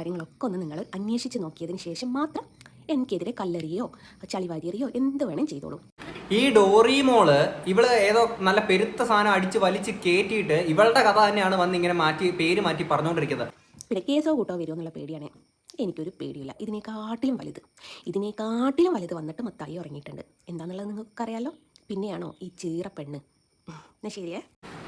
കാര്യങ്ങളൊക്കെ ഒന്ന് നിങ്ങൾ അന്വേഷിച്ച് നോക്കിയതിന് ശേഷം മാത്രം എനിക്കെതിരെ കല്ലെറിയോ ചളിവാരിയെറിയോ എന്ത് വേണം ചെയ്തോളൂ. ഈ ഡോറി മോൾ ഇവൾ ഏതോ നല്ല പെരുത്ത സാധനം അടിച്ച് വലിച്ച് കയറ്റിയിട്ട് ഇവളുടെ കഥ തന്നെയാണ് വന്ന് ഇങ്ങനെ മാറ്റി പേര് മാറ്റി പറഞ്ഞുകൊണ്ടിരിക്കുന്നത് പിന്നെ കേസോ കൂട്ടോ വരുമോ എന്നുള്ള പേടിയാണ്. എനിക്കൊരു പേടിയില്ല. ഇതിനെക്കാട്ടിലും വലുത്. ഇതിനെക്കാട്ടിലും വലുത് വന്നിട്ട് മത്തായി ഉറങ്ങിയിട്ടുണ്ട്. എന്താണെന്നുള്ളത് നിങ്ങൾക്കറിയാലോ? പിന്നെയാണോ ഈ ചീറ പെണ്ണ് എന്നാ ശരിയേ?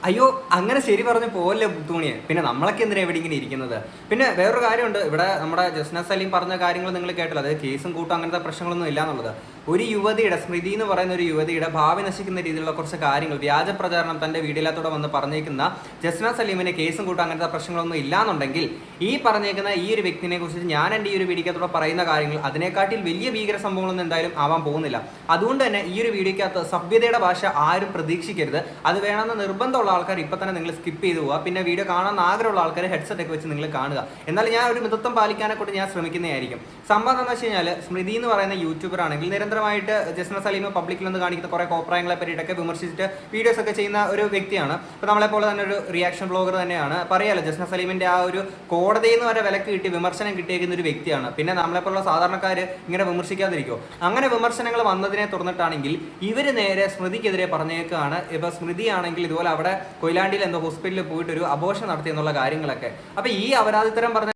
അയ്യോ അങ്ങനെ ശരി പറഞ്ഞു പോവല്ലേ ബുദ്ധൂണിയെ പിന്നെ നമ്മളൊക്കെ എന്തിനാ എവിടെ ഇങ്ങനെ ഇരിക്കുന്നത്? പിന്നെ വേറൊരു കാര്യമുണ്ട്. ഇവിടെ നമ്മുടെ ജസ്ന സലീം പറഞ്ഞ കാര്യങ്ങൾ നിങ്ങൾ കേട്ടല്ലോ. അതായത് കേസും കൂട്ടും അങ്ങനത്തെ പ്രശ്നങ്ങളൊന്നും ഇല്ല എന്നുള്ളത്. ഒരു യുവതിയുടെ സ്മൃതി എന്ന് പറയുന്ന ഒരു യുവതിയുടെ ഭാവി നശിക്കുന്ന രീതിയിലുള്ള കുറച്ച് കാര്യങ്ങൾ വ്യാജ പ്രചാരണം തന്റെ വീഡിയോയിലൂടെ വന്ന് പറഞ്ഞേക്കുന്ന ജസ്ന സലീമിന് കേസും കൂട്ടും അങ്ങനത്തെ പ്രശ്നങ്ങളൊന്നും ഇല്ലാന്നുണ്ടെങ്കിൽ ഈ പറഞ്ഞേക്കുന്ന ഈ ഒരു വ്യക്തിനെ കുറിച്ച് ഞാൻ എന്റെ ഈ ഒരു വീഡിയോക്കത്തോടെ പറയുന്ന കാര്യങ്ങൾ അതിനെക്കാട്ടിൽ വലിയ ഭീകര സംഭവങ്ങളൊന്നും എന്തായാലും ആവാൻ പോകുന്നില്ല. അതുകൊണ്ട് തന്നെ ഈ ഒരു വീഡിയോക്കകത്ത് സഭ്യതയുടെ ഭാഷ ആരും പ്രതീക്ഷിക്കരുത്. അത് വേണമെന്ന് നിർബന്ധമുള്ള ആൾക്കാർ ഇപ്പൊ തന്നെ നിങ്ങൾ സ്കിപ്പ് ചെയ്ത് പോവുക. പിന്നെ വീഡിയോ കാണാൻ ആഗ്രഹമുള്ള ആൾക്കാർ ഹെഡ്സെറ്റ് ഒക്കെ വെച്ച് നിങ്ങൾ കാണുക. എന്നാൽ ഞാൻ ഒരു മിതത്വം പാലിക്കാനെ കൊണ്ട് ഞാൻ ശ്രമിക്കുന്നതായിരിക്കും. സംഭവം എന്താണെന്ന് വെച്ച് കഴിഞ്ഞാൽ സ്മൃതി എന്ന് പറയുന്ന യൂട്യൂബർ ആണെങ്കിൽ നിരന്തരമായിട്ട് ജസ്ന സലീമ പബ്ലിക്കിൽ നിന്ന് കാണിക്കുന്ന കുറേ കോപ്രായങ്ങളെ പറ്റിയിട്ടൊക്കെ വിമർശിച്ചിട്ട് വീഡിയോസ് ഒക്കെ ചെയ്യുന്ന ഒരു വ്യക്തിയാണ്. അപ്പോൾ നമ്മളെ പോലെ തന്നെ ഒരു റിയാക്ഷൻ ബ്ലോഗർ തന്നെയാണ്. പറയാലോ ജസ്ന സലീമിന്റെ ആ ഒരു കോടതിയിൽ നിന്ന് വരെ വിലക്ക് കിട്ടി വിമർശനം കിട്ടിയേക്കുന്ന ഒരു വ്യക്തിയാണ്. പിന്നെ നമ്മളെപ്പോലുള്ള സാധാരണക്കാർ ഇങ്ങനെ വിമർശിക്കാതിരിക്കുമോ അങ്ങനെ വിമർശനങ്ങൾ വന്നതിനെ തുറന്നിട്ടാണെങ്കിൽ ഇവർ നേരെ സ്മൃതിക്കെതിരെ പറഞ്ഞേക്കാണ്. ഇപ്പൊ സ്മൃതി ആണെങ്കിൽ ഇതുപോലെ അവിടെ കൊയിലാണ്ടിയിൽ എന്തോ ഹോസ്പിറ്റലിൽ പോയിട്ട് ഒരു അബോഷം നടത്തി എന്നുള്ള കാര്യങ്ങളൊക്കെ. അപ്പൊ ഈ അപരാധിത്തരം പറഞ്ഞ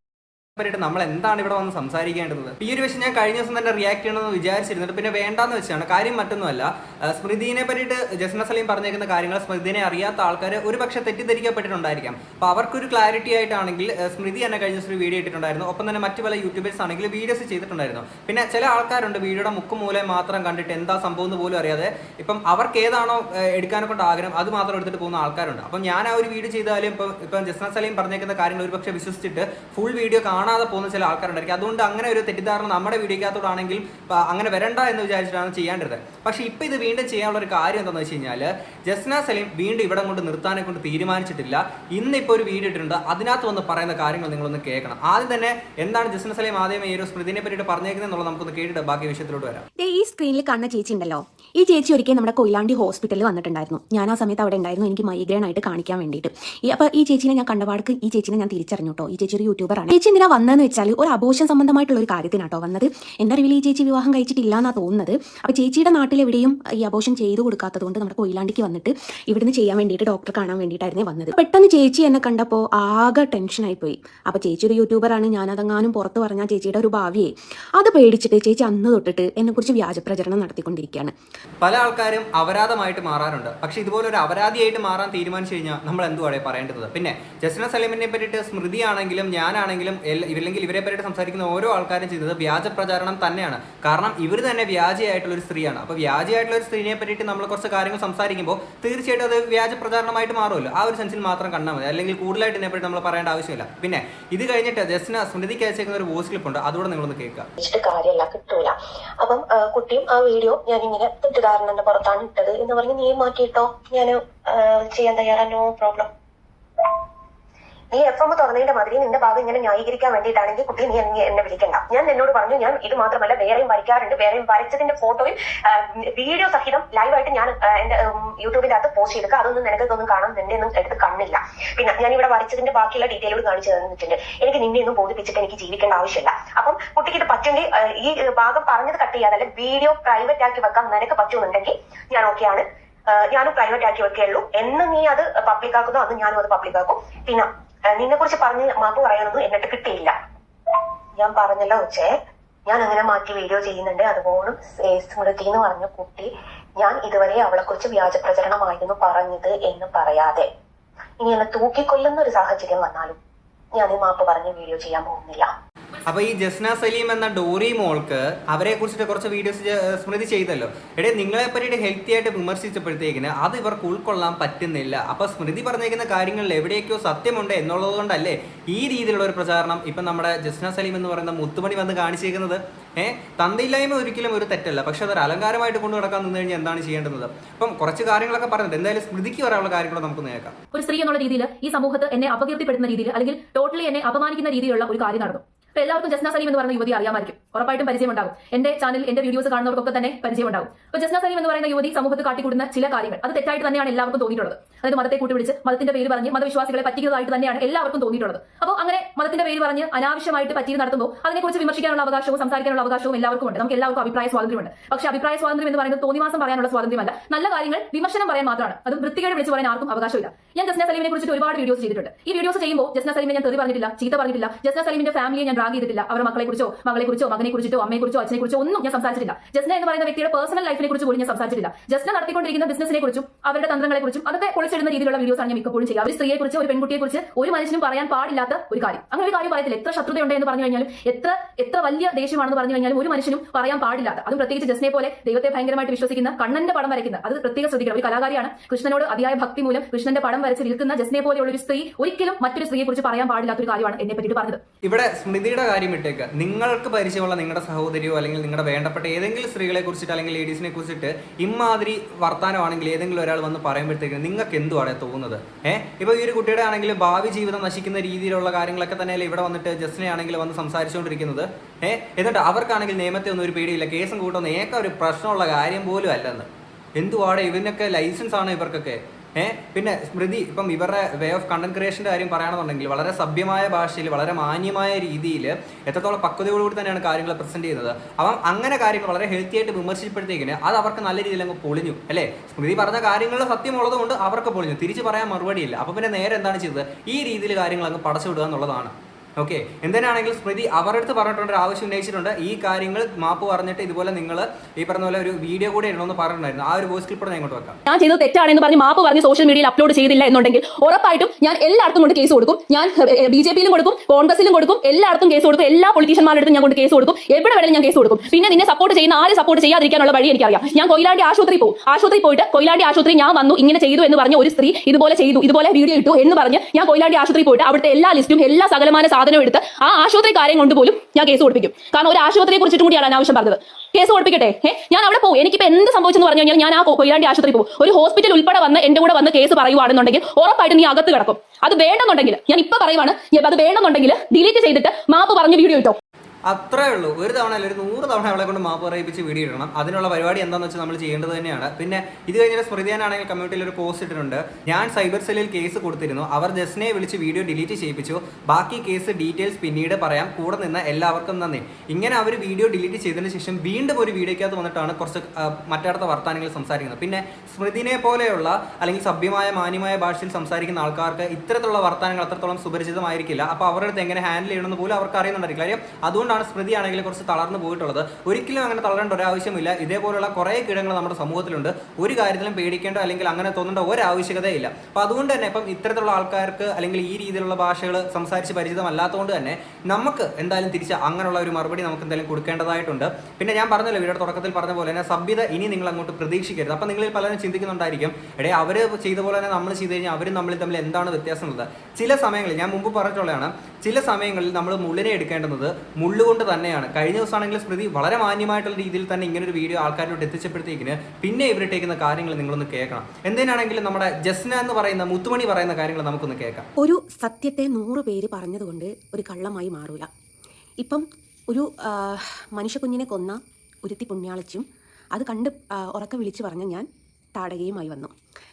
പറ്റിയിട്ട് നമ്മൾ എന്താണ് ഇവിടെ വന്ന് സംസാരിക്കേണ്ടത്? ഈ ഒരു വിഷയം ഞാൻ കഴിഞ്ഞ ദിവസം തന്നെ റിയാക്ട് ചെയ്യണമെന്ന് വിചാരിച്ചിരുന്നിട്ട് പിന്നെ വേണ്ടാന്ന് വെച്ചാണ്. കാര്യം മറ്റൊന്നുമല്ല. സ്മൃതിനെ പറ്റിയിട്ട് ജസ്ന സലീം പറഞ്ഞേക്കുന്ന കാര്യങ്ങൾ സ്മൃതിനെ അറിയാത്ത ആൾക്കാർ ഒരു പക്ഷെ തെറ്റിദ്ധരിക്കപ്പെട്ടിട്ടുണ്ടായിരിക്കാം. അപ്പൊ അവർക്കൊരു ക്ലാരിറ്റി ആയിട്ടാണെങ്കിൽ സ്മൃതി തന്നെ കഴിഞ്ഞ ദിവസം ഒരു വീഡിയോ ഇട്ടിട്ടുണ്ടായിരുന്നു. ഒപ്പം തന്നെ മറ്റു പല യൂട്യൂബേഴ്സ് ആണെങ്കിൽ വീഡിയോസ് ചെയ്തിട്ടുണ്ടായിരുന്നു. പിന്നെ ചില ആൾക്കാരുണ്ട്. വീഡിയോയുടെ മുക്കും മൂലം മാത്രം കണ്ടിട്ട് എന്താ സംഭവം എന്ന് പോലും അറിയാതെ ഇപ്പം അവർക്ക് ഏതാണോ എടുക്കാനെ കൊണ്ട് ആഗ്രഹം അത് മാത്രം എടുത്തിട്ട് പോകുന്ന ആൾക്കാരുണ്ട്. അപ്പം ഞാൻ ആ ഒരു വീഡിയോ ചെയ്താലും ഇപ്പം ഇപ്പം ജസ്ന സലീം പറഞ്ഞേക്കുന്ന കാര്യങ്ങൾ ഒരു പക്ഷേ വിശ്വസിച്ചിട്ട് ഫുൾ വീഡിയോ കാണാതെ പോകുന്ന ചില ആൾക്കാരുണ്ടായിരിക്കും. അതുകൊണ്ട് അങ്ങനെ ഒരു തെറ്റിദ്ധാരണ നമ്മുടെ വീഡിയോക്കകത്തോടാണെങ്കിൽ അങ്ങനെ വരണ്ട എന്ന് വിചാരിച്ചിട്ടാണ് ചെയ്യാണ്ടിരുന്നത്. പക്ഷേ ഇപ്പം ഇത് വീണ്ടും ചെയ്യാനുള്ള ഒരു കാര്യം എന്താണെന്ന് വെച്ച് കഴിഞ്ഞാൽ ജസ്ന സലീം വീണ്ടും ഇവിടെ കൊണ്ട് നിർത്താനെ കൊണ്ട് തീരുമാനിച്ചിട്ടില്ല. ഇന്നിപ്പോൾ ഒരു വീഡിയോ ഇട്ടിട്ടുണ്ട്. അതിനകത്ത് വന്ന് പറയുന്ന കാര്യങ്ങൾ നിങ്ങളൊന്ന് കേൾക്കണം. ആദ്യം തന്നെ എന്താണ് ജസ്ന സലീം ആദ്യം ഈ ഒരു സ്മൃതിനെ പറ്റിയിട്ട് പറഞ്ഞേക്കുന്നത് എന്നുള്ളത് നമുക്കൊന്ന് കേട്ടിട്ട് ബാക്കി വിഷയത്തിലോട്ട് വരാം. ഈ സ്ക്രീനിൽ കാണുന്ന ചേച്ചി ഉണ്ടല്ലോ. ഈ ചേച്ചി ഒരിക്കൽ നമ്മുടെ കൊയിലാണ്ടി ഹോസ്പിറ്റലിൽ വന്നിട്ടുണ്ടായിരുന്നു. ഞാൻ ആ സമയത്ത് അവിടെ ഉണ്ടായിരുന്നു. എനിക്ക് മൈഗ്രെയിൻ ആയിട്ട് കാണിക്കാൻ വേണ്ടിയിട്ട്. ഈ അപ്പോൾ ഈ ചേച്ചിനെ ഞാൻ കണ്ടപാടക്ക് ഈ ചേച്ചിനെ ഞാൻ തിരിച്ചറിഞ്ഞു കേട്ടോ ഈ ചേച്ചി ഒരു യൂട്യൂബറാണ് ചേച്ചി എന്തിനാ വന്നതെന്ന് വെച്ചാൽ ഒരു അബോഷൻ സംബന്ധമായിട്ടുള്ള ഒരു കാര്യത്തിനാട്ടോ വന്നത്. എന്റെ അറിവിൽ ഈ ചേച്ചി വിവാഹം കഴിച്ചിട്ടില്ല എന്നാണ് തോന്നുന്നത്. അപ്പോൾ ചേച്ചിയുടെ നാട്ടിലെവിടെയും ഈ അബോഷൻ ചെയ്തു കൊടുക്കാത്തതുകൊണ്ട് നമ്മുടെ കൊയിലാണ്ടിക്ക് വന്നിട്ട് ഇവിടുന്ന് ചെയ്യാൻ വേണ്ടിയിട്ട് ഡോക്ടർ കാണാൻ വേണ്ടിയിട്ടായിരുന്നു വന്നത്. പെട്ടെന്ന് ചേച്ചി എന്നെ കണ്ടപ്പോൾ ആകെ ടെൻഷനായി പോയി. അപ്പോൾ ചേച്ചി ഒരു യൂട്യൂബറാണ് അതങ്ങാനും പുറത്ത് പറഞ്ഞാൽ ചേച്ചിയുടെ ഒരു ഭാവിയെ. അത് പേടിച്ചിട്ട് ചേച്ചി അന്ന് തൊട്ടിട്ട് എന്നെക്കുറിച്ച് വ്യാജപ്രചരണം നടത്തിക്കൊണ്ടിരിക്കുകയാണ്. പല ആൾക്കാരും അപരാധമായിട്ട് മാറാറുണ്ട്. പക്ഷെ ഇതുപോലെ ഒരു അപരാധിയായിട്ട് മാറാൻ തീരുമാനിച്ചു കഴിഞ്ഞാൽ നമ്മൾ എന്തുവാണ് പറയേണ്ടത്? പിന്നെ ജസ്ന സലീമിനെ പറ്റിയിട്ട് സ്മൃതിയാണെങ്കിലും ഞാനാണെങ്കിലും ഇല്ലെങ്കിൽ ഇവരെ പറ്റിയിട്ട് സംസാരിക്കുന്ന ഓരോ ആൾക്കാരും ചെയ്തത് വ്യാജ പ്രചാരണം തന്നെയാണ്. കാരണം ഇവർ തന്നെ വ്യാജയായിട്ടുള്ള ഒരു സ്ത്രീയാണ്. അപ്പോൾ വ്യാജയായിട്ടുള്ള ഒരു സ്ത്രീനെ പറ്റിയിട്ട് നമ്മൾ കുറച്ച് കാര്യങ്ങൾ സംസാരിക്കുമ്പോൾ തീർച്ചയായിട്ടും അത് വ്യാജ പ്രചാരണമായിട്ട് മാറുമല്ലോ. ആ ഒരു സെൻസിൽ മാത്രം കണ്ടാൽ മതി. അല്ലെങ്കിൽ കൂടുതലായിട്ട് ഇതിനെപ്പറ്റി നമ്മൾ പറയേണ്ട ആവശ്യമില്ല. പിന്നെ ഇത് കഴിഞ്ഞിട്ട് ജസ്ന സ്മൃതിക്ക് അയച്ചേക്കുന്ന ഒരു വോയിസ് ക്ലിപ്പ് ഉണ്ട്. അതുകൂടെ നിങ്ങളൊന്ന് കേൾക്കുക കാര്യമല്ല കിട്ടൂല. അപ്പം കുട്ടിയും ആ വീഡിയോ ഞാൻ ഇങ്ങനെ തെറ്റിദ്ധാരണന്റെ പുറത്താണ് ഇട്ടത് എന്ന് പറഞ്ഞ് നീ മാറ്റിയിട്ടോ? ഞാൻ ചെയ്യാൻ തയ്യാറാ നോ പ്രോബ്ലം നീ എഫ് എം തുറന്നതിന്റെ മാതിരി നിന്റെ ഭാഗം ഇങ്ങനെ ന്യായീകരിക്കാൻ വേണ്ടിയിട്ടാണെങ്കിൽ കുട്ടി നീ എന്നെ വിളിക്കണ്ട. ഞാൻ എന്നോട് പറഞ്ഞു ഞാൻ ഇത് മാത്രമല്ല വേറെയും വരയ്ക്കാറുണ്ട്. വേറെയും വരച്ചതിന്റെ ഫോട്ടോയും വീഡിയോ സഹിതം ലൈവായിട്ട് ഞാൻ എന്റെ യൂട്യൂബിന്റെ അകത്ത് പോസ്റ്റ് ചെയ്തേക്കുക അതൊന്നും നിനക്കൊന്നും കാണാൻ നിന്റെ ഒന്നും എടുത്ത് കണ്ണില്ല. പിന്നെ ഞാൻ ഇവിടെ വരച്ചതിന്റെ ബാക്കിയുള്ള ഡീറ്റെയിലോട് കാണിച്ചു തന്നിട്ടുണ്ട്. എനിക്ക് നിന്നെ ഒന്നും ബോധിപ്പിച്ചിട്ട് എനിക്ക് ജീവിക്കേണ്ട ആവശ്യമില്ല. അപ്പം കുട്ടിക്ക് ഇത് പറ്റുമെങ്കിൽ ഈ ഭാഗം പറഞ്ഞത് കട്ട് ചെയ്യാതെ അല്ലെങ്കിൽ വീഡിയോ പ്രൈവറ്റ് ആക്കി വെക്കാൻ നിനക്ക് പറ്റുമെന്നുണ്ടെങ്കിൽ ഞാൻ ഓക്കെയാണ് ഞാനും പ്രൈവറ്റ് ആക്കി വെക്കുകയുള്ളൂ എന്ന് നീ അത് പബ്ലിക് ആക്കുന്നോ അത് ഞാനും അത് പബ്ലിക് ആക്കും. പിന്നെ നിന്നെ കുറിച്ച് പറഞ്ഞ് മാപ്പ് പറയാനൊന്നും എന്നിട്ട് കിട്ടിയില്ല. ഞാൻ പറഞ്ഞല്ലോ ഉച്ചേ ഞാൻ അങ്ങനെ മാറ്റി വീഡിയോ ചെയ്യുന്നുണ്ട്. അതുപോലും സ്മൃതി എന്ന് പറഞ്ഞ കുട്ടി ഞാൻ ഇതുവരെ അവളെ കുറിച്ച് വ്യാജ പ്രചരണമായിരുന്നു പറഞ്ഞത് എന്ന് പറയാതെ. ഇനി എന്നെ തൂക്കിക്കൊല്ലുന്ന ഒരു സാഹചര്യം വന്നാലും ഞാൻ ഈ മാപ്പ് പറഞ്ഞ് വീഡിയോ ചെയ്യാൻ പോകുന്നില്ല. അപ്പൊ ഈ ജസ്ന സലീം എന്ന ഡോറി മോൾക്ക് അവരെ കുറിച്ചിട്ട് കുറച്ച് വീഡിയോസ് സ്മൃതി ചെയ്തല്ലോ. എടേ നിങ്ങളെ പറ്റിയിട്ട് ഹെൽത്തി ആയിട്ട് വിമർശിച്ചപ്പോഴത്തേക്കിന് അത് ഇവർക്ക് ഉൾക്കൊള്ളാൻ പറ്റുന്നില്ല. അപ്പൊ സ്മൃതി പറഞ്ഞേക്കുന്ന കാര്യങ്ങളിൽ എവിടെയൊക്കെയോ സത്യമുണ്ട് എന്നുള്ളത് കൊണ്ടല്ലേ ഈ രീതിയിലുള്ള ഒരു പ്രചാരണം ഇപ്പൊ നമ്മുടെ ജസ്ന സലീം എന്ന് പറയുന്ന മുത്തുമണി വന്ന് കാണിച്ചേക്കുന്നത്? ഏഹ് തന്തയില്ലായ്മ ഒരിക്കലും ഒരു തെറ്റല്ല. പക്ഷെ അതൊരു അലങ്കാരമായിട്ട് കൊണ്ടു നടക്കാൻ നിന്ന് കഴിഞ്ഞാൽ എന്താണ് ചെയ്യേണ്ടത്? അപ്പം കുറച്ച് കാര്യങ്ങളൊക്കെ പറഞ്ഞിട്ട് എന്തായാലും സ്മൃതിക്ക് വരാനുള്ള കാര്യങ്ങൾ നമുക്ക് നേക്കാം ഒരു സ്ത്രീ എന്നുള്ള രീതിയിൽ ഈ സമൂഹത്ത് എന്നെ അപകീർത്തിപ്പെടുന്ന രീതിയിൽ അല്ലെങ്കിൽ ടോട്ടലി എന്നെ അപമാനിക്കുന്ന രീതിയിലുള്ള ഒരു കാര്യം നടന്നു. ഇപ്പൊ എല്ലാവർക്കും ജസ്ന സലീം എന്ന് പറയുന്ന യുവതി അറിയാമായിരിക്കും. ഉറപ്പായിട്ടും പരിചയമുണ്ടാകും. എന്റെ ചാനൽ എന്റെ വീഡിയോസ് കാണുന്നവർക്കൊക്കെ തന്നെ പരിചയം പരിചയമുണ്ടാകും. അപ്പൊ ജസ്ന സലീം എന്ന് പറയുന്ന യുവതി സമൂഹത്തിൽ കാട്ടിക്കൂടുന്ന ചില കാര്യങ്ങൾ അത് തെറ്റായിട്ട് തന്നെയാണ് എല്ലാവർക്കും തോന്നിയിട്ടുള്ളത്. അതായത് മതത്തെ കൂട്ടുപിടിച്ച് മതത്തിന്റെ പേര് പറഞ്ഞ് മതവിശ്വാസികളെ പറ്റിക്കുന്നതായിട്ട് തന്നെയാണ് എല്ലാവർക്കും തോന്നിയിട്ടുള്ളത്. അപ്പോൾ അങ്ങനെ മതത്തിന്റെ പേര് പറഞ്ഞ് അനാവശ്യമായിട്ട് പറ്റി നടത്തുമ്പോൾ അതിനെക്കുറിച്ച് വിമർശിക്കാനുള്ള അവകാശവും സംസാരിക്കാനുള്ള അവകാശവും എല്ലാവർക്കും ഉണ്ട് നമുക്ക് എല്ലാവർക്കും അഭിപ്രായ സ്വാതന്ത്ര്യമുണ്ട്. പക്ഷേ അഭിപ്രായ സ്വാതന്ത്ര്യം എന്ന് പറയുന്നത് തോന്നിവാസം പറയാനുള്ള സ്വാതന്ത്ര്യമല്ല. നല്ല കാര്യങ്ങൾ വിമർശനം പറയാൻ മാത്രമാണ്. അത് വൃത്തികേട് വിളിച്ച് പറയാൻ ആർക്കും അവകാശമില്ല. ഞാൻ ജസ്ന സലീമിനെ കുറിച്ച് ഒരുപാട് വീഡിയോസ് ചെയ്തിട്ടുണ്ട്. ഈ വീഡിയോസ് ചെയ്യുമ്പോൾ ജസ്ന സലീമിനെ ഞാൻ തെറി പറഞ്ഞിട്ടില്ല ചീത്ത പറഞ്ഞിട്ടില്ല. ജസ്ന സലീമിന്റെ ഫാമിലിയെ ഞാൻ ഡ്രാഗ് ചെയ്തിട്ടില്ല. അവരുടെ മക്കളെ കുറിച്ചോ മകളെ കുറിച്ചോ മകനെ കുറിച്ചിട്ടോ അമ്മയെ കുറിച്ചോ അച്ഛനെ കുറിച്ചോ ഒന്നും ഞാൻ സംസാരിച്ചിട്ടില്ല. ജസ്ന എന്ന് പറയുന്ന വ്യക്തിയുടെ പേഴ്സണൽ ലൈഫിനെ കുറിച്ച് പോലും ഞാൻ സംസാരിച്ചിട്ടില്ല. ജസ്ന നടത്തിക്കൊണ്ടിരിക്കുന്ന ബിസിനസിനെ കുറിച്ചും അവരുടെ തന്ത്രങ്ങളെ കുറിച്ചും അതൊക്കെ പൊളിച്ചിടുന്ന രീതിയിലുള്ള വീഡിയോസ് ആണ് ഞാൻ മിക്കപ്പോഴും ചെയ്യുക. ഒരു സ്ത്രീയെ കുറിച്ച് ഒരു പെൺകുട്ടിയെ കുറിച്ച് ഒരു മനുഷ്യനും പറയാൻ പാടില്ലാത്ത ഒരു കാര്യം. അങ്ങനെ ഒരു കാര്യം പറയത്തില്ല. എത്ര ശത്രുതയുണ്ട് എന്ന് പറഞ്ഞു കഴിഞ്ഞാലും എത്ര എത്ര വലിയ ദേഷ്യമാണെന്ന് പറഞ്ഞു കഴിഞ്ഞാലും ഒരു മനുഷ്യനും പറയാൻ പാടില്ലാത്ത അതും പ്രത്യേകിച്ച് ജസ്നെ പോലെ ദൈവത്തെ ഭയങ്കരമായിട്ട് വിശ്വസിക്കുന്ന കണ്ണന്റെ പടം വരയ്ക്കുന്ന അത് പ്രത്യേക ശ്രദ്ധിക്കണം. ഒരു കലാകാരിയാണ് കൃഷ്ണനോട് അതിയായ ഭക്തി മൂലം കൃഷ്ണന്റെ പടം വരച്ച് വിൽക്കുന്ന ജസ്നെ പോലെയുള്ള ഒരു സ്ത്രീ ഒരിക്കലും മറ്റൊരു സ്ത്രീയെ കുറിച്ച് പറയാൻ പാടില്ലാത്ത ഒരു കാര്യമാണ് എന്നെ പറ്റിയിട്ട് പറഞ്ഞത്. ഇവിടെ സ്മൃതിയുടെ കാര്യം ഇട്ടേക്ക്. നിങ്ങൾക്ക് പരിചയമുള്ള നിങ്ങളുടെ സഹോദരിയോ അല്ലെങ്കിൽ നിങ്ങളുടെ വേണ്ടപ്പെട്ട ഏതെങ്കിലും സ്ത്രീകളെ കുറിച്ചിട്ട് അല്ലെങ്കിൽ ലേഡീസിനെ കുറിച്ചിട്ട് ഇമാതിരി വർത്താനമാണെങ്കിൽ ഏതെങ്കിലും ഒരാൾ വന്ന് പറയുമ്പോഴത്തേക്കും നിങ്ങൾക്ക് എന്തുവാണ് തോന്നുന്നത്? ഏഹ് ഇപ്പോൾ ഈ ഒരു കുട്ടിയുടെ ആണെങ്കിലും ഭാവി ജീവിതം നശിക്കുന്ന രീതിയിലുള്ള കാര്യങ്ങളൊക്കെ തന്നെയല്ലേ ഇവിടെ വന്നിട്ട് ജസ്റ്റിനെ ആണെങ്കിൽ വന്ന് സംസാരിച്ചുകൊണ്ടിരിക്കുന്നത്? ഏഹ് എന്നിട്ട് അവർക്കാണെങ്കിൽ നിയമത്തെ ഒന്നും ഒരു പേടിയില്ല കേസും കൂട്ടൊന്നും ഏക്ക ഒരു പ്രശ്നമുള്ള കാര്യം പോലും അല്ലെന്ന്. എന്തുവാടെ? ഇവനൊക്കെ ലൈസൻസ് ആണ് ഇവർക്കൊക്കെ? ഏഹ് പിന്നെ സ്മൃതി ഇപ്പം ഇവരുടെ വേ ഓഫ് കണ്ടന്റ് ക്രിയേഷന്റെ കാര്യം പറയുകയാണെന്നുണ്ടെങ്കിൽ വളരെ സഭ്യമായ ഭാഷയിൽ വളരെ മാന്യമായ രീതിയിൽ എത്രത്തോളം പക്വതയോടുകൂടി തന്നെയാണ് കാര്യങ്ങൾ പ്രസന്റ് ചെയ്യുന്നത്. അപ്പം അങ്ങനെ കാര്യങ്ങൾ വളരെ ഹെൽത്തി ആയിട്ട് വിമർശിച്ചപ്പോഴത്തേക്കിന് അത് അവർക്ക് നല്ല രീതിയിൽ അങ്ങ് പൊളിഞ്ഞു അല്ലേ? സ്മൃതി പറഞ്ഞ കാര്യങ്ങൾ സത്യമുള്ളത് കൊണ്ട് അവർക്ക് പൊളിഞ്ഞു. തിരിച്ചു പറയാൻ മറുപടിയില്ല. അപ്പം പിന്നെ നേരെ എന്താണ് ചെയ്തത്? ഈ രീതിയിൽ കാര്യങ്ങൾ അങ്ങ് പടച്ചു വിടുക എന്നുള്ളതാണ്. ഓക്കെ എന്തിനാണെങ്കിലും സ്മൃതി അവരുടെ അടുത്ത് പറഞ്ഞിട്ടുണ്ട് ആവശ്യം ഉന്നയിച്ചിട്ടുണ്ട്. ഈ കാര്യങ്ങൾ മാപ്പ് പറഞ്ഞിട്ട് ഇതുപോലെ നിങ്ങൾ ഈ പറഞ്ഞ പോലെ ഒരു വീഡിയോ കൂടെ ഇടണമെന്ന് പറഞ്ഞിട്ടുണ്ടായിരുന്നു. ആ ഒരു വോയിസ് ക്ലിപ്പ് ഞാൻ ഇങ്ങോട്ട് വെക്കാം. ഞാൻ ചെയ്തത് തെറ്റാണെന്ന് പറഞ്ഞ് മാപ്പ് പറഞ്ഞ് സോഷ്യൽ മീഡിയയിൽ അപ്ലോഡ് ചെയ്തില്ല എന്നുണ്ടെങ്കിൽ ഉറപ്പായിട്ടും ഞാൻ എല്ലായിടത്തും കൊണ്ട് കേസ് കൊടുക്കും. ഞാൻ ബി ജെ പിയിലും കൊടുക്കും കോൺഗ്രസിലും കൊടുക്കും എല്ലായിടത്തും കേസ് കൊടുക്കും എല്ലാ പൊളിറ്റീഷ്യന്മാരുടെ അടുത്തും ഞാൻ കൊണ്ട് കേസ് കൊടുക്കും. എവിടെ വേണമെങ്കിലും ഞാൻ കേസ് കൊടുക്കും. പിന്നെ നിന്നെ സപ്പോർട്ട് ചെയ്യുന്ന ആരെ സപ്പോർട്ട് ചെയ്യാതിരിക്കാനുള്ള വഴി എനിക്കറിയാം. ഞാൻ കൊയിലാണ്ടി ആശുപത്രി പോകും ആശുപത്രി പോയിട്ട് കൊയിലാണ്ടി ആശുപത്രി ഞാൻ വന്നു ഇങ്ങനെ ചെയ്തു എന്ന് പറഞ്ഞ ഒരു സ്ത്രീ ഇതുപോലെ ചെയ്തു ഇതുപോലെ വീഡിയോ ഇട്ടു എന്ന് പറഞ്ഞ് ഞാൻ കൊയിലാണ്ടി ആശുപത്രി പോയിട്ട് അവിടുത്തെ എല്ലാ ലിസ്റ്റും എല്ലാ സകലമാന സാധനവും എടുത്ത് ആ ആശുപത്രി കാര്യം കൊണ്ടുപോലും ഞാൻ കേസ് കൊടുപ്പിക്കും. കാരണം ഒരു ആശുപത്രിയെ കുറിച്ചിട്ടും കൂടിയാണ് അനാവശ്യം പറഞ്ഞത്. കേസ് കൊടുപ്പിക്കട്ടെ? ഏ ഞാൻ അവിടെ പോകും. എനിക്കിപ്പോൾ എന്ത് സംഭവിച്ചെന്ന് പറഞ്ഞു കഴിഞ്ഞാൽ ഞാൻ ആ കൊയിലാണ്ടി ആശുപത്രി പോകും. ഒരു ഹോസ്പിറ്റൽ ഉൾപ്പെടെ വന്ന് എന്റെ കൂടെ വന്ന് കേസ് പറയുവാണെന്നുണ്ടെങ്കിൽ ഉറപ്പായിട്ട് നീ അകത്ത് കിടക്കും. അത് വേണമെന്നുണ്ടെങ്കിൽ ഞാൻ ഇപ്പൊ പറയുവാണ് അത് വേണമെന്നുണ്ടെങ്കിൽ ഡിലീറ്റ് ചെയ്തിട്ട് മാപ്പ് പറഞ്ഞ് വീഡിയോ ഇട്ടോ. അത്രേ ഉള്ളൂ. ഒരു തവണ അല്ല ഒരു നൂറ് തവണ അവളെ കൊണ്ട് മാപ്പ് പറയിപ്പിച്ച് വീഡിയോ ഇടണം. അതിനുള്ള പരിപാടി എന്താണെന്ന് വെച്ചാൽ നമ്മൾ ചെയ്യേണ്ടത് തന്നെയാണ്. പിന്നെ ഇത് കഴിഞ്ഞാൽ സ്മൃതിയാനാണെങ്കിൽ കമ്മ്യൂണിറ്റിയിൽ ഒരു പോസ്റ്റ് ഇട്ടിട്ടുണ്ട്. ഞാൻ സൈബർ സെല്ലിൽ കേസ് കൊടുത്തിരുന്നു. അവർ ജസ്നെ വിളിച്ച് വീഡിയോ ഡിലീറ്റ് ചെയ്യിപ്പിച്ചു. ബാക്കി കേസ് ഡീറ്റെയിൽസ് പിന്നീട് പറയാം. കൂടെ നിന്ന് എല്ലാവർക്കും നന്ദി. ഇങ്ങനെ അവർ വീഡിയോ ഡിലീറ്റ് ചെയ്തതിന് ശേഷം വീണ്ടും ഒരു വീഡിയോക്കകത്ത് വന്നിട്ടാണ് കുറച്ച് മറ്റടുത്ത വർത്താനങ്ങൾ സംസാരിക്കുന്നത്. പിന്നെ സ്മൃതിനെ പോലെയുള്ള അല്ലെങ്കിൽ സഭ്യമായ മാന്യമായ ഭാഷയിൽ സംസാരിക്കുന്ന ആൾക്കാർക്ക് ഇത്തരത്തിലുള്ള വർത്താനങ്ങൾ അത്രത്തോളം സുപരിചിതമായിരിക്കില്ല. അപ്പോൾ അവരുടെ അടുത്ത് എങ്ങനെ ഹാൻഡിൽ ചെയ്യണമെന്ന് പോലും അവർക്ക് അറിയുന്നുണ്ടായിരിക്കും കാര്യം അതുകൊണ്ടാണ് സ്മൃതി ആണെങ്കിൽ കുറച്ച് തളർന്നു പോയിട്ടുള്ളത്. ഒരിക്കലും അങ്ങനെ തളരേണ്ട ഒരാവശ്യമില്ല. ഇതേപോലുള്ള കുറേ കീടങ്ങൾ നമ്മുടെ സമൂഹത്തിലുണ്ട്. ഒരു കാര്യത്തിലും പേടിക്കേണ്ട അല്ലെങ്കിൽ അങ്ങനെ തോന്നേണ്ട ഒരാവശ്യകതയില്ല. അപ്പോൾ അതുകൊണ്ട് തന്നെ ഇപ്പം ഇത്തരത്തിലുള്ള ആൾക്കാർക്ക് അല്ലെങ്കിൽ ഈ രീതിയിലുള്ള ഭാഷകൾ സംസാരിച്ച് പരിചിതമല്ലാത്തതുകൊണ്ട് തന്നെ നമുക്ക് എന്തായാലും തിരിച്ച് അങ്ങനെയുള്ള ഒരു മറുപടി നമുക്ക് എന്തായാലും കൊടുക്കേണ്ടതായിട്ടുണ്ട്. പിന്നെ ഞാൻ പറഞ്ഞല്ലോ വീഡിയോ തുടക്കത്തിൽ പറഞ്ഞ പോലെ തന്നെ സഭ്യത ഇനി നിങ്ങൾ അങ്ങോട്ട് പ്രതീക്ഷിക്കരുത്. അപ്പം നിങ്ങളിൽ പലരും ചിന്തിക്കുന്നുണ്ടായിരിക്കും എടേ അവർ ചെയ്ത പോലെ തന്നെ നമ്മൾ ചെയ്ത് കഴിഞ്ഞാൽ അവരും തമ്മിൽ തമ്മിൽ എന്താണ് വ്യത്യാസം ഉള്ളത് ചില സമയങ്ങളിൽ ഞാൻ മുമ്പ് പറഞ്ഞിട്ടുള്ളതാണ് ചില സമയങ്ങളിൽ നമ്മൾ മുള്ളിനെ എടുക്കേണ്ടുന്നത് മുള്ളുകൊണ്ട് തന്നെയാണ്. കഴിഞ്ഞ ദിവസമാണെങ്കിൽ സ്മൃതി വളരെ മാന്യമായിട്ടുള്ള രീതിയിൽ തന്നെ ഇങ്ങനെ ഒരു വീഡിയോ ആൾക്കാരോട് എത്തിച്ചപ്പോഴത്തേക്കിന് പിന്നെ ഇവരിട്ടേക്കുന്ന കാര്യങ്ങൾ നിങ്ങളൊന്ന് കേൾക്കണം. എന്തിനാണെങ്കിലും നമ്മുടെ ജസ്ന എന്ന് പറയുന്ന മുത്തുമണി പറയുന്ന കാര്യങ്ങൾ നമുക്കൊന്ന് കേൾക്കാം. ഒരു സത്യത്തെ നൂറ് പേര് പറഞ്ഞതുകൊണ്ട് ഒരു കള്ളമായി മാറൂല. ഇപ്പം ഒരു മനുഷ്യ മനുഷ്യക്കുഞ്ഞിനെ കൊന്ന ഒരുത്തി പുണ്യാളച്ചും അത് കണ്ട് ഉറക്കെ വിളിച്ചു പറഞ്ഞ ഞാൻ താടകയുമായി വന്നു.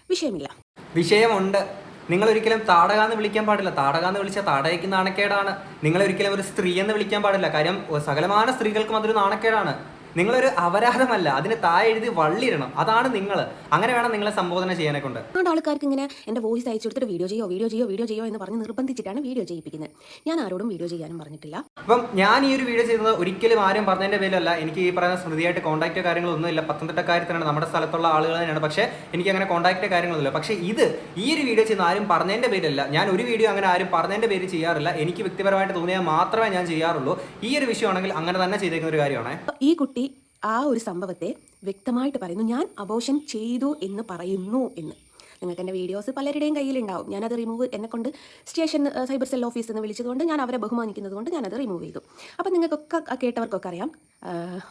വിഷയമില്ല. വിഷയമുണ്ട്. നിങ്ങൾ ഒരിക്കലും താടക എന്ന് വിളിക്കാൻ പാടില്ല. താടക എന്ന് വിളിച്ചാൽ താടകയ്ക്ക് നാണക്കേടാണ്. നിങ്ങൾ ഒരിക്കലും ഒരു സ്ത്രീ എന്ന് വിളിക്കാൻ പാടില്ല. കാര്യം സകലമാന സ്ത്രീകൾക്കും അതൊരു നാണക്കേടാണ്. നിങ്ങളൊരു അപരാധമല്ല അതിന് താഴെ എഴുതി വള്ളിയിടണം. അതാണ് നിങ്ങൾ അങ്ങനെ വേണം നിങ്ങളെ സംബോധന ചെയ്യാനെ കൊണ്ട്. അതുകൊണ്ട് ആൾക്കാർക്ക് ഇങ്ങനെ എന്റെ വോയിസ് അയച്ചു കൊടുത്തിട്ട് വീഡിയോ ചെയ്യോ വീഡിയോ ചെയ്യോ വീഡിയോ ചെയ്യോ എന്ന് പറഞ്ഞ് നിർബന്ധിച്ചിട്ടാണ് വീഡിയോ ചെയ്യിപ്പിക്കുന്നത്. ഞാൻ ആരോടും വീഡിയോ ചെയ്യാനും പറഞ്ഞിട്ടില്ല. അപ്പം ഞാൻ ഈ ഒരു വീഡിയോ ചെയ്യുന്നത് ഒരിക്കലും ആരും പറഞ്ഞതിന്റെ പേരിലല്ല. എനിക്ക് ഈ പറയുന്ന സ്മൃതിയായിട്ട് കോൺടാക്റ്റോ കാര്യങ്ങളൊന്നും ഇല്ല. പത്തനംതിട്ടക്കാര്യത്തിനാണ് നമ്മുടെ സ്ഥലത്തുള്ള ആളുകൾ തന്നെയാണ്. പക്ഷേ എനിക്ക് അങ്ങനെ കോൺടാക്റ്റോ കാര്യങ്ങളൊന്നുമില്ല. പക്ഷേ ഇത് ഈ ഒരു വീഡിയോ ചെയ്യുന്ന ആരും പറഞ്ഞതിന്റെ പേരിലല്ല. ഞാൻ ഒരു വീഡിയോ അങ്ങനെ ആരും പറഞ്ഞതിന്റെ പേര് ചെയ്യാറില്ല. എനിക്ക് വ്യക്തിപരമായിട്ട് തോന്നിയാൽ മാത്രമേ ഞാൻ ചെയ്യാറുള്ളൂ. ഈ ഒരു വിഷയമാണെങ്കിൽ അങ്ങനെ തന്നെ ചെയ്തേക്കുന്ന ഒരു കാര്യമാണ്. ഈ കുട്ടി ആ ഒരു സംഭവത്തെ വ്യക്തമായിട്ട് പറയുന്നു. ഞാൻ അബോഷൻ ചെയ്തു എന്ന് പറയുന്നു എന്ന്. നിങ്ങൾക്ക് എന്റെ വീഡിയോസ് പലരുടെയും കയ്യിലുണ്ടാവും. ഞാനത് റിമൂവ് എന്നെക്കൊണ്ട് സ്റ്റേഷൻ സൈബർ സെൽ ഓഫീസിൽ നിന്ന് വിളിച്ചതുകൊണ്ട് ഞാൻ അവരെ ബഹുമാനിക്കുന്നത് കൊണ്ട് ഞാനത് റിമൂവ് ചെയ്തു. അപ്പം നിങ്ങൾക്കൊക്കെ കേട്ടവർക്കൊക്കെ അറിയാം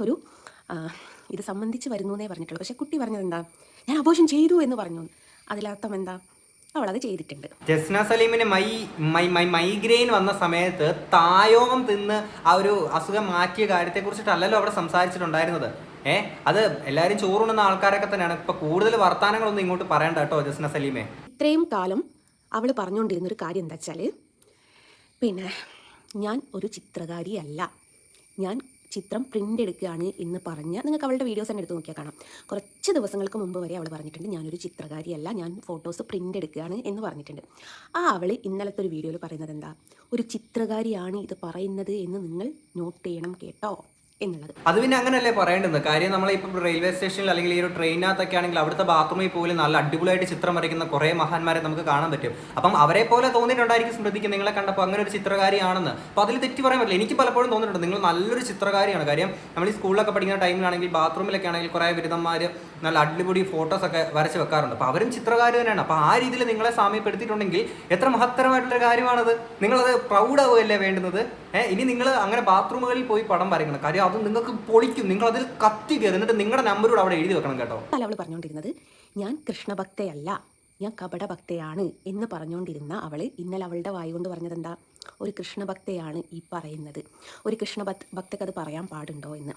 ഒരു ഇത് സംബന്ധിച്ച് വരുന്നു എന്നേ പറഞ്ഞിട്ടുള്ളൂ. പക്ഷേ കുട്ടി പറഞ്ഞത് എന്താ ഞാൻ അബോഷൻ ചെയ്തു എന്ന് പറഞ്ഞു. അതിലർത്ഥം എന്താ? അവളത് ചെയ്തിട്ടുണ്ട്. ജസ്ന സലീമിന് മൈ മൈ മൈ മൈഗ്രെയിൻ വന്ന സമയത്ത് തായോം തിന്ന് ആ ഒരു അസുഖം മാറ്റിയ കാര്യത്തെ കുറിച്ചിട്ടല്ലല്ലോ അവിടെ സംസാരിച്ചിട്ടുണ്ടായിരുന്നത്. ഏഹ് അത് എല്ലാവരും ചോറുണ്ണുന്ന ആൾക്കാരൊക്കെ തന്നെയാണ്. ഇപ്പൊ കൂടുതൽ വർത്തമാനങ്ങളൊന്നും ഇങ്ങോട്ട് പറയണ്ട കേട്ടോ ജസ്ന സലീമേ. ഇത്രയും കാലം അവൾ പറഞ്ഞുകൊണ്ടിരുന്നൊരു കാര്യം എന്താ വെച്ചാൽ പിന്നെ ഞാൻ ഒരു ചിത്രകാരിയല്ല. ഞാൻ ചിത്രം പ്രിന്റ് എടുക്കുകയാണ് എന്ന് പറഞ്ഞ് നിങ്ങൾക്ക് അവളുടെ വീഡിയോസ് തന്നെ എടുത്ത് നോക്കിയാൽ കാണാം. കുറച്ച് ദിവസങ്ങൾക്ക് മുമ്പ് വരെ അവൾ പറഞ്ഞിട്ടുണ്ട് ഞാനൊരു ചിത്രകാരിയല്ല ഞാൻ ഫോട്ടോസ് പ്രിന്റ് എടുക്കുകയാണ് എന്ന് പറഞ്ഞിട്ടുണ്ട്. ആ അവൾ ഇന്നലത്തെ ഒരു വീഡിയോയിൽ പറയുന്നത് എന്താ? ഒരു ചിത്രകാരിയാണ് ഇത് പറയുന്നത് എന്ന് നിങ്ങൾ നോട്ട് ചെയ്യണം കേട്ടോ. എന്നുള്ളത്. അത് പിന്നെ അങ്ങനെയല്ലേ പറയേണ്ടത്? കാര്യം നമ്മൾ ഇപ്പൊ റെയിൽവേ സ്റ്റേഷനിൽ അല്ലെങ്കിൽ ഈ ഒരു ട്രെയിനകത്തൊക്കെ ആണെങ്കിൽ അവിടുത്തെ ബാത്റൂമിൽ പോലും നല്ല അടിപൊളിയായിട്ട് ചിത്രം വരയ്ക്കുന്ന കുറേ മഹാന്മാരെ നമുക്ക് കാണാൻ പറ്റും. അപ്പം അവരെ പോലെ തോന്നിയിട്ടുണ്ടായിരിക്കും സ്മൃതിക്ക് നിങ്ങളെ കണ്ടപ്പോൾ അങ്ങനെ ഒരു ചിത്രകാരിയാണെന്ന്. അപ്പോൾ അതിൽ തെറ്റി പറയാൻ പറ്റില്ല. എനിക്ക് പലപ്പോഴും തോന്നിയിട്ടുണ്ട്. നിങ്ങൾ നല്ലൊരു ചിത്രകാരിയാണ്. കാര്യം നമ്മൾ ഈ സ്കൂളിലൊക്കെ പഠിക്കുന്ന ടൈമിലാണെങ്കിൽ ബാത്റൂമിലൊക്കെ ആണെങ്കിൽ കുറേ ബിരുദന്മാർ നല്ല അടിപൊളി ഫോട്ടോസ് ഒക്കെ വരച്ച് വെക്കാറുണ്ട്. അപ്പോൾ അവരും ചിത്രകാരി തന്നെയാണ്. അപ്പോൾ ആ രീതിയിൽ നിങ്ങളെ സാമ്യപ്പെടുത്തിയിട്ടുണ്ടെങ്കിൽ എത്ര മഹത്തരമായിട്ടുള്ള കാര്യമാണത്. നിങ്ങളത് പ്രൗഡ് ആവുകയല്ലേ വേണ്ടുന്നത്? ഏഹ് ഇനി നിങ്ങൾ അങ്ങനെ ബാത്റൂമുകളിൽ പോയി പടം വരയ്ക്കണം. കാര്യം അത് നിങ്ങൾക്ക് പൊളിക്കും. നിങ്ങൾ അതിൽ കത്തി കയറി എന്നിട്ട് നിങ്ങളുടെ നമ്പറോട് അവിടെ എഴുതി വെക്കണം കേട്ടോ. അല്ല അവൾ പറഞ്ഞുകൊണ്ടിരുന്നത് ഞാൻ കൃഷ്ണഭക്തയല്ല. ഞാൻ കപടഭക്തയാണ് എന്ന് പറഞ്ഞുകൊണ്ടിരുന്ന അവൾ ഇന്നലെ അവളുടെ വായി കൊണ്ട് പറഞ്ഞത് എന്താ ഒരു കൃഷ്ണഭക്തയാണ് ഈ പറയുന്നത്. ഒരു കൃഷ്ണഭക് ഭക്തക്ക് അത് പറയാൻ പാടുണ്ടോ എന്ന്.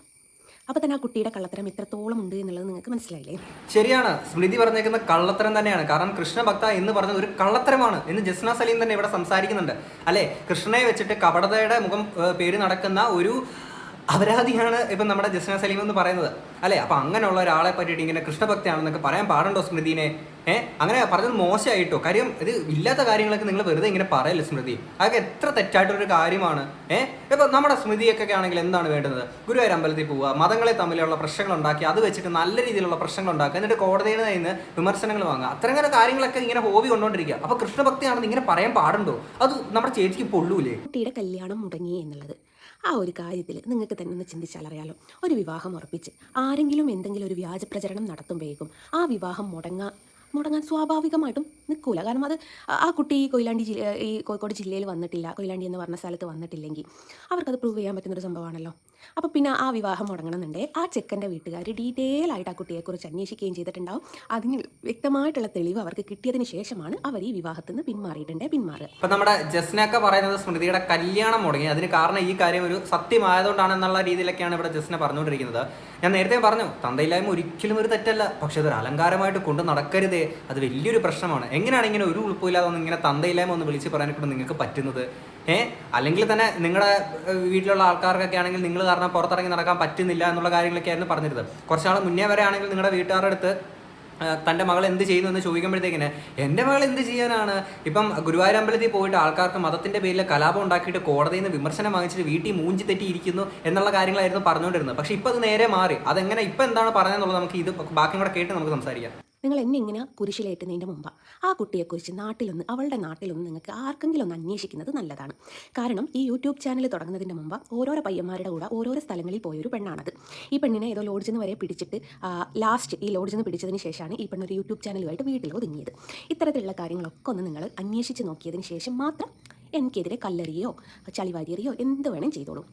അപ്പോൾ തന്നെ ആ കുട്ടിയുടെ കള്ളത്തരം എത്രത്തോളം ഉണ്ട് എന്നുള്ളത് നിങ്ങൾക്ക് മനസ്സിലായില്ലേ? ശരിയാണ്. സ്മൃതി പറഞ്ഞേക്കുന്ന കള്ളത്തരം തന്നെയാണ്. കാരണം കൃഷ്ണഭക്ത എന്ന് പറഞ്ഞത് ഒരു കള്ളത്തരമാണ് എന്ന് ജസ്ന സലീം തന്നെ ഇവിടെ സംസാരിക്കുന്നുണ്ട്. അല്ലെ? കൃഷ്ണനെ വെച്ചിട്ട് കപടതയുടെ മുഖം പേര് നടക്കുന്ന ഒരു അപരാധിയാണ് ഇപ്പം നമ്മുടെ ജസ്ന സലീം എന്ന് പറയുന്നത്. അല്ലേ? അപ്പം അങ്ങനെയുള്ള ഒരാളെ പറ്റിയിട്ട് ഇങ്ങനെ കൃഷ്ണഭക്തിയാണെന്നൊക്കെ പറയാൻ പാടുണ്ടോ സ്മൃതിനെ? ഏഹ് അങ്ങനെ പറഞ്ഞത് മോശമായിട്ടോ? കാര്യം ഇത് ഇല്ലാത്ത കാര്യങ്ങളൊക്കെ നിങ്ങൾ വെറുതെ ഇങ്ങനെ പറയല്ലേ സ്മൃതി? അതൊക്കെ എത്ര തെറ്റായിട്ടൊരു കാര്യമാണ്. ഏഹ് ഇപ്പം നമ്മുടെ സ്മൃതിയൊക്കെ ആണെങ്കിൽ എന്താണ് വേണ്ടത് ഗുരുവായൂർ അമ്പലത്തിൽ പോവുക മതങ്ങളെ തമ്മിലുള്ള പ്രശ്നങ്ങൾ ഉണ്ടാക്കി അത് വെച്ചിട്ട് നല്ല രീതിയിലുള്ള പ്രശ്നങ്ങൾ ഉണ്ടാക്കുക എന്നിട്ട് കോടതിയിൽ നിന്ന് വിമർശനങ്ങൾ വാങ്ങുക. അത്തരം കാര്യങ്ങളൊക്കെ ഇങ്ങനെ ഹോബി കൊണ്ടുകൊണ്ടിരിക്കുക. അപ്പൊ കൃഷ്ണഭക്തിയാണെന്ന് ഇങ്ങനെ പറയാൻ പാടുണ്ടോ? അത് നമ്മുടെ ചേച്ചിക്ക് പൊള്ളൂലേ? കുട്ടിയുടെ കല്യാണം മുടങ്ങി എന്നുള്ളത്. ആ ഒരു കാര്യത്തിൽ നിങ്ങൾക്ക് തന്നെ ഒന്ന് ചിന്തിച്ചാലറിയാലോ ഒരു വിവാഹം ഉറപ്പിച്ച് ആരെങ്കിലും എന്തെങ്കിലും ഒരു വ്യാജ പ്രചരണം നടത്തുമ്പോഴേക്കും ആ വിവാഹം മുടങ്ങാ മുടങ്ങാൻ സ്വാഭാവികമായിട്ടും നിൽക്കൂല. കാരണം അത് ആ- കുട്ടി കൊയിലാണ്ടി ജില്ല ഈ കോഴിക്കോട് ജില്ലയിൽ വന്നിട്ടില്ല. കൊയിലാണ്ടി എന്ന് പറഞ്ഞ സ്ഥലത്ത് വന്നിട്ടില്ലെങ്കിൽ അവർക്കത് പ്രൂവ് ചെയ്യാൻ പറ്റുന്നൊരു സംഭവമാണല്ലോ. അപ്പോൾ പിന്നെ ആ വിവാഹം മുടങ്ങണമെന്നുണ്ടെങ്കിൽ ആ ചെക്കന്റെ വീട്ടുകാർ ഡീറ്റെയിൽ ആയിട്ട് ആ കുട്ടിയെ കുറിച്ച് അന്വേഷിക്കുകയും ചെയ്തിട്ടുണ്ടാവും. അതിന് വ്യക്തമായിട്ടുള്ള തെളിവ് അവർക്ക് കിട്ടിയതിന് ശേഷമാണ് അവർ ഈ വിവാഹത്തിൽ നിന്ന് പിന്മാറിയിട്ടുണ്ടേ പിന്മാറുക. അപ്പൊ നമ്മുടെ ജസ്നൊക്കെ പറയുന്നത് സ്മൃതിയുടെ കല്യാണം മുടങ്ങി. അതിന് കാരണം ഈ കാര്യം ഒരു സത്യമായതുകൊണ്ടാണ് എന്നുള്ള രീതിയിലൊക്കെയാണ് ഇവിടെ ജസ്ന പറഞ്ഞുകൊണ്ടിരിക്കുന്നത്. ഞാൻ നേരത്തെ പറഞ്ഞു തന്തയില്ലായ്മ ഒരിക്കലും ഒരു തെറ്റല്ല. പക്ഷെ അതൊരു അലങ്കാരമായിട്ട് കൊണ്ട് നടക്കരുതേ. അത് വലിയൊരു പ്രശ്നമാണ്. എങ്ങനെയാണ് ഇങ്ങനെ ഒരു ഉൾപ്പില്ലാതെ ഇങ്ങനെ തന്തയില്ലായ്മ ഒന്ന് വിളിച്ച് പറയാനൊക്കെ നിങ്ങൾക്ക് പറ്റുന്നത്? ഏ? അല്ലെങ്കിൽ തന്നെ നിങ്ങളുടെ വീട്ടിലുള്ള ആൾക്കാർക്കൊക്കെ ആണെങ്കിൽ നിങ്ങൾ കാരണം പുറത്തിറങ്ങി നടക്കാൻ പറ്റുന്നില്ല എന്നുള്ള കാര്യങ്ങളൊക്കെ ആയിരുന്നു പറഞ്ഞിരുന്നത്. കുറച്ചാൾ മുന്നേ വരെ ആണെങ്കിൽ നിങ്ങളുടെ വീട്ടുകാരുടെ അടുത്ത് തന്റെ മകൾ എന്ത് ചെയ്യുന്നു എന്ന് ചോദിക്കുമ്പോഴത്തേക്കിന് എന്റെ മകൾ എന്ത് ചെയ്യാനാണ്? ഇപ്പം ഗുരുവായൂർ അമ്പലത്തിൽ പോയിട്ട് ആൾക്കാർക്ക് മതത്തിന്റെ പേരിൽ കലാപം ഉണ്ടാക്കിയിട്ട് കോടതിയിൽ നിന്ന് വിമർശനം വാങ്ങിച്ചിട്ട് വീട്ടിൽ മൂഞ്ചി തെറ്റിയിരിക്കുന്നു എന്നുള്ള കാര്യങ്ങളായിരുന്നു പറഞ്ഞുകൊണ്ടിരുന്നത്. പക്ഷേ ഇപ്പം അത് നേരെ മാറി. അതെങ്ങനെ ഇപ്പം എന്താണ് പറഞ്ഞതെന്നുള്ളത് നമുക്ക് ഇത് ബാക്കിയും കൂടെ കേട്ട് നമുക്ക് സംസാരിക്കാം. നിങ്ങൾ എന്നെ ഇങ്ങനെ കുരിശിലേറ്റുന്നതിന്റെ മുമ്പ്. ആ കുട്ടിയെക്കുറിച്ച് നാട്ടിലൊന്ന് അവളുടെ നാട്ടിലൊന്ന് നിങ്ങൾക്ക് ആർക്കെങ്കിലും ഒന്ന് അന്വേഷിക്കുന്നത് നല്ലതാണ്. കാരണം ഈ യൂട്യൂബ് ചാനൽ തുടങ്ങുന്നതിന്റെ മുമ്പ് ഓരോരോ പയ്യന്മാരുടെ കൂടെ ഓരോരോ സ്ഥലങ്ങളിൽ പോയൊരു പെണ്ണാണത്. ഈ പെണ്ണിനെ ഏതോ ലോഡ്ജിൽ വരെ പിടിച്ചിട്ട് ലാസ്റ്റ് ഈ ലോഡ്ജിൽ പിടിച്ചതിന് ശേഷമാണ് ഈ പെണ്ണൊരു യൂട്യൂബ് ചാനലുമായിട്ട് വീട്ടിൽ ഒതുങ്ങിയത്. ഇത്തരത്തിലുള്ള കാര്യങ്ങളൊക്കെ ഒന്ന് നിങ്ങൾ അന്വേഷിച്ച് നോക്കിയതിന് ശേഷം മാത്രം എനിക്കെതിരെ കല്ലെറിയോ ചളിവാരിയെറിയോ എന്ത് വേണം ചെയ്തോളൂ.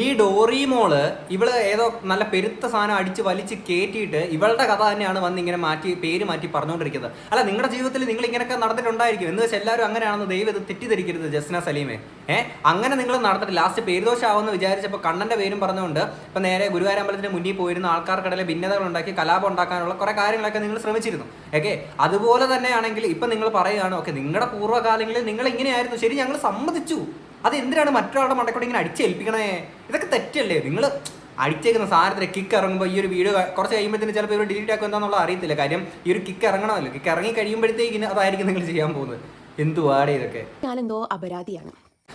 ഈ ഡോറി മോൾ ഇവൾ ഏതോ നല്ല പെരുത്ത സാധനം അടിച്ച് വലിച്ച് കയറ്റിയിട്ട് ഇവളുടെ കഥ തന്നെയാണ് വന്ന് ഇങ്ങനെ മാറ്റി പേര് മാറ്റി പറഞ്ഞുകൊണ്ടിരിക്കുന്നത്. അല്ല നിങ്ങളുടെ ജീവിതത്തിൽ നിങ്ങൾ ഇങ്ങനെയൊക്കെ നടന്നിട്ടുണ്ടായിരിക്കും. എന്ന് വെച്ചാൽ എല്ലാവരും അങ്ങനെയാണെന്ന് ദൈവം ഇത് തെറ്റിദ്ധരിക്കരുത് ജസ്ന സലീമെ. ഏഹ് അങ്ങനെ നിങ്ങൾ നടന്നിട്ട് ലാസ്റ്റ് പേരുദോഷമാവുമെന്ന് വിചാരിച്ചപ്പോൾ കണ്ണന്റെ പേരും പറഞ്ഞുകൊണ്ട് ഇപ്പൊ നേരെ ഗുരുവായൂരമ്പലത്തിന് മുന്നിൽ പോയിരുന്ന ആൾക്കാർക്കിടയിൽ ഭിന്നതകൾ ഉണ്ടാക്കി കലാപം ഉണ്ടാക്കാനുള്ള കുറേ കാര്യങ്ങളൊക്കെ നിങ്ങൾ ശ്രമിച്ചിരുന്നു. ഓക്കെ അതുപോലെ തന്നെയാണെങ്കിൽ ഇപ്പൊ നിങ്ങൾ പറയുകയാണ് ഓക്കെ നിങ്ങളുടെ പൂർവകാലങ്ങളിൽ നിങ്ങൾ ഇങ്ങനെയായിരുന്നു. ശരി ഞങ്ങൾ സമ്മതിച്ചു. അത് എന്തിനാണ് മറ്റൊരാളുടെ മണ്ടക്കൂടെ ഇങ്ങനെ അടിച്ചേൽപ്പിക്കണേ? ഇതൊക്കെ തെറ്റല്ലേ? നിങ്ങൾ അടിച്ചേക്കുന്ന സാധനത്തിന് കിക്ക് ഇറങ്ങുമ്പോൾ ഈ ഒരു വീഡിയോ കുറച്ച് കഴിയുമ്പോഴത്തേന് ചിലപ്പോൾ ഇവർ ഡിലീറ്റ് ആക്കുക എന്താണെന്നുള്ള അറിയത്തില്ല. കാര്യം ഈ ഒരു കിക്ക് ഇറങ്ങണമല്ലോ. കിക്ക് ഇറങ്ങി കഴിയുമ്പോഴത്തേക്കിന് അതായിരിക്കും നിങ്ങൾ ചെയ്യാൻ പോകുന്നത്. എന്തുവാടേ ഇതൊക്കെ? ഞാനെന്തോ അപരാധിയാണ്.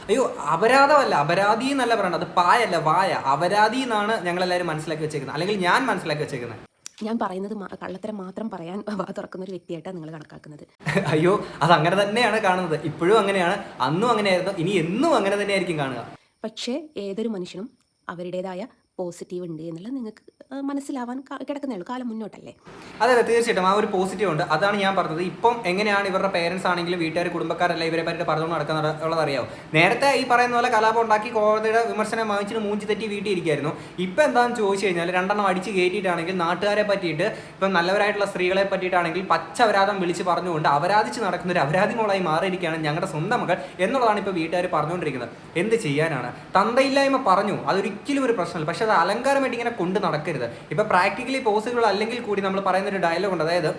അയ്യോ അപരാധമല്ല. അപരാധി എന്നല്ല പറയണത്. അത് പായല്ല വായ. അപരാധി എന്നാണ് ഞങ്ങളെല്ലാവരും മനസ്സിലാക്കി വെച്ചേക്കുന്നത്. അല്ലെങ്കിൽ ഞാൻ മനസ്സിലാക്കി വെച്ചേക്കുന്നത്. ഞാൻ പറയുന്നത് കള്ളത്തരം മാത്രം പറയാൻ വാ തുറക്കുന്ന ഒരു വ്യക്തിയായിട്ടാണ് നിങ്ങൾ കണക്കാക്കുന്നത്. അയ്യോ അത് അങ്ങനെ തന്നെയാണ് കാണുന്നത്. ഇപ്പോഴും അങ്ങനെയാണ്. അന്നും അങ്ങനെയായിരുന്നു. ഇനി എന്നും അങ്ങനെ തന്നെയായിരിക്കും കാണുക. പക്ഷേ ഏതൊരു മനുഷ്യനും അവരുടേതായ പോസിറ്റീവ് ഉണ്ട് എന്നുള്ളത് നിങ്ങൾക്ക് മനസ്സിലാവാൻ കിടക്കുന്നേ ഉള്ളൂ. കാലം മുന്നോട്ടല്ലേ? അതെ അതെ തീർച്ചയായിട്ടും. ആ ഒരു പോസിറ്റീവ് ഉണ്ട്. അതാണ് ഞാൻ പറഞ്ഞത്. ഇപ്പം എങ്ങനെയാണ് ഇവരുടെ പേരൻസ് ആണെങ്കിലും വീട്ടുകാർ കുടുംബക്കാരല്ല ഇവരെ പറ്റി പറഞ്ഞുകൊണ്ട് നടക്കുന്നത് അറിയാവും? നേരത്തെ ഈ പറയുന്ന പോലെ കലാപം ഉണ്ടാക്കി കോടതിയുടെ വിമർശനം വാങ്ങിച്ചിട്ട് മൂഞ്ചി തെറ്റി വീട്ടിൽ ഇരിക്കായിരുന്നു ഇപ്പം എന്താണെന്ന് ചോദിച്ചു കഴിഞ്ഞാൽ രണ്ടെണ്ണം അടിച്ച് കയറ്റിയിട്ടാണെങ്കിൽ നാട്ടുകാരെ പറ്റിയിട്ട് ഇപ്പം നല്ലവരായിട്ടുള്ള സ്ത്രീകളെ പറ്റിയിട്ടാണെങ്കിൽ പച്ച അപരാധം വിളിച്ച് പറഞ്ഞുകൊണ്ട് അപരാധിച്ച് നടക്കുന്ന ഒരു അപരാധികളായി മാറിയിരിക്കുകയാണ് ഞങ്ങളുടെ സ്വന്തം മകൾ എന്നുള്ളതാണ് ഇപ്പോൾ വീട്ടുകാർ പറഞ്ഞുകൊണ്ടിരിക്കുന്നത്. എന്ത് ചെയ്യാനാണ്? തന്തയില്ലായ്മ പറഞ്ഞു. അതൊരിക്കലും ഒരു പ്രശ്നമല്ല. പക്ഷെ അത് അലങ്കാരമായിട്ട് ഇങ്ങനെ കൊണ്ട് നടക്കരുത്. ഇപ്പൊ പ്രാക്ടിക്കലി പോസിബിൾ അല്ലെങ്കിൽ കൂടി നമ്മൾ പറയുന്ന ഒരു ഡയലോഗ് ഉണ്ട്. അതായത്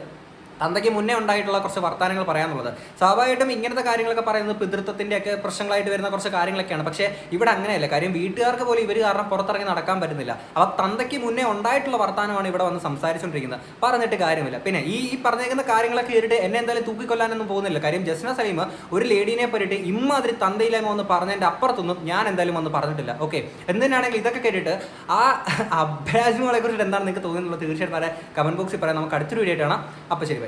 തന്തയ്ക്ക് മുന്നേ ഉണ്ടായിട്ടുള്ള കുറച്ച് വർത്തമാനങ്ങൾ പറയാനുള്ളത്. സ്വാഭാവികമായിട്ടും ഇങ്ങനത്തെ കാര്യങ്ങളൊക്കെ പറയുന്നത് പിതൃത്വത്തിന്റെ ഒക്കെ പ്രശ്നങ്ങളായിട്ട് വരുന്ന കുറച്ച് കാര്യങ്ങളൊക്കെയാണ്. പക്ഷേ ഇവിടെ അങ്ങനെയല്ല. കാര്യം വീട്ടുകാർക്ക് പോലും ഇവർ കാരണം പുറത്തിറങ്ങി നടക്കാൻ പറ്റുന്നില്ല. അപ്പോൾ തന്തയ്ക്ക് മുന്നേ ഉണ്ടായിട്ടുള്ള വർത്തമാനമാണ് ഇവിടെ വന്ന് സംസാരിച്ചുകൊണ്ടിരിക്കുന്നത് പറഞ്ഞിട്ട് കാര്യമില്ല. പിന്നെ ഈ പറഞ്ഞേക്കുന്ന കാര്യങ്ങളൊക്കെ കേട്ടിട്ട് എന്നെ എന്തായാലും തൂക്കിക്കൊല്ലാനൊന്നും പോകുന്നില്ല. കാര്യം ജസ്ന സലീം ഒരു ലേഡീനെ പറ്റിയിട്ട് ഇമ്മാതിരി തന്തയില്ലായ്മ ഒന്ന് പറഞ്ഞതിന്റെ അപ്പുറത്തൊന്നും ഞാൻ എന്തായാലും ഒന്ന് പറഞ്ഞിട്ടില്ല. ഓക്കെ. എന്തിനാണെങ്കിൽ ഇതൊക്കെ കേട്ടിട്ട് ആ അഭ്യാസങ്ങളെ കുറിച്ചിട്ട് എന്താണ് നിങ്ങൾക്ക് തോന്നുന്നുള്ളത് തീർച്ചയായിട്ടും പറയാം കമന്റ് ബോക്സിൽ പറയാം. നമുക്ക് അടുത്തൊരു വീഡിയോ ആയിട്ടാണ് അപ്പോൾ ശരി.